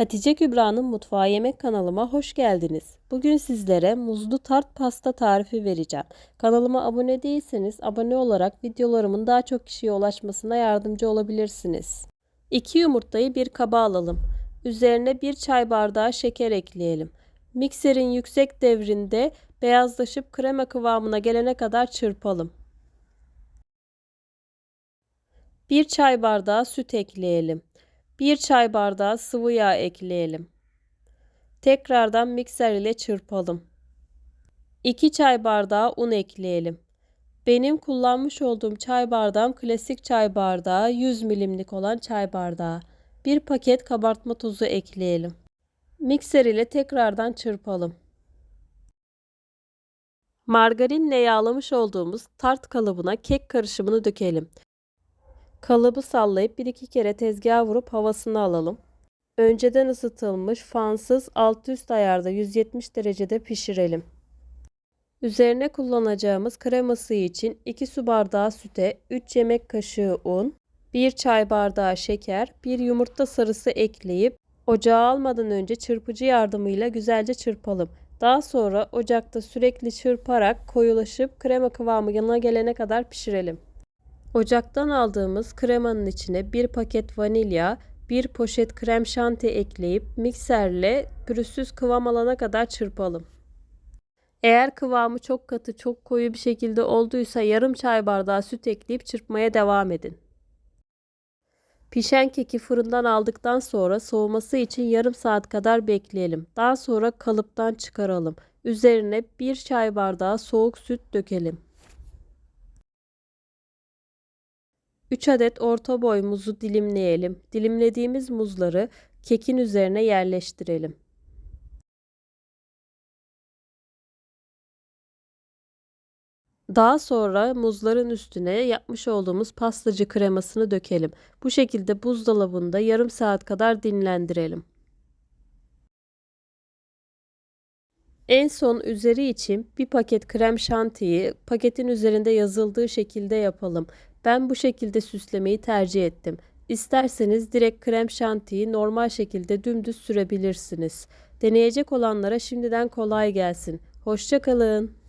Hatice Kübra'nın Mutfağı Yemek kanalıma hoş geldiniz. Bugün sizlere muzlu tart pasta tarifi vereceğim. Kanalıma abone değilseniz abone olarak videolarımın daha çok kişiye ulaşmasına yardımcı olabilirsiniz. 2 yumurtayı bir kaba alalım. Üzerine 1 çay bardağı şeker ekleyelim. Mikserin yüksek devrinde beyazlaşıp krema kıvamına gelene kadar çırpalım. 1 çay bardağı süt ekleyelim. 1 çay bardağı sıvı yağ ekleyelim. Tekrardan mikser ile çırpalım. 2 çay bardağı un ekleyelim. Benim kullanmış olduğum çay bardağım klasik çay bardağı 100 milimlik olan çay bardağı. 1 paket kabartma tozu ekleyelim. Mikser ile tekrardan çırpalım. Margarinle yağlamış olduğumuz tart kalıbına kek karışımını dökelim. Kalıbı sallayıp bir iki kere tezgaha vurup havasını alalım. Önceden ısıtılmış fansız alt üst ayarda 170 derecede pişirelim. Üzerine kullanacağımız krema suyu için 2 su bardağı süte 3 yemek kaşığı un, 1 çay bardağı şeker, 1 yumurta sarısı ekleyip ocağa almadan önce çırpıcı yardımıyla güzelce çırpalım. Daha sonra ocakta sürekli çırparak koyulaşıp krema kıvamı yanına gelene kadar pişirelim. Ocaktan aldığımız kremanın içine bir paket vanilya, bir poşet krem şanti ekleyip mikserle pürüzsüz kıvam alana kadar çırpalım. Eğer kıvamı çok katı, çok koyu bir şekilde olduysa yarım çay bardağı süt ekleyip çırpmaya devam edin. Pişen keki fırından aldıktan sonra soğuması için yarım saat kadar bekleyelim. Daha sonra kalıptan çıkaralım. Üzerine bir çay bardağı soğuk süt dökelim. 3 adet orta boy muzu dilimleyelim. Dilimlediğimiz muzları kekin üzerine yerleştirelim. Daha sonra muzların üstüne yapmış olduğumuz pastacı kremasını dökelim. Bu şekilde buzdolabında yarım saat kadar dinlendirelim. En son üzeri için bir paket krem şantiyi paketin üzerinde yazıldığı şekilde yapalım. Ben bu şekilde süslemeyi tercih ettim. İsterseniz direkt krem şantiyi normal şekilde dümdüz sürebilirsiniz. Deneyecek olanlara şimdiden kolay gelsin. Hoşçakalın.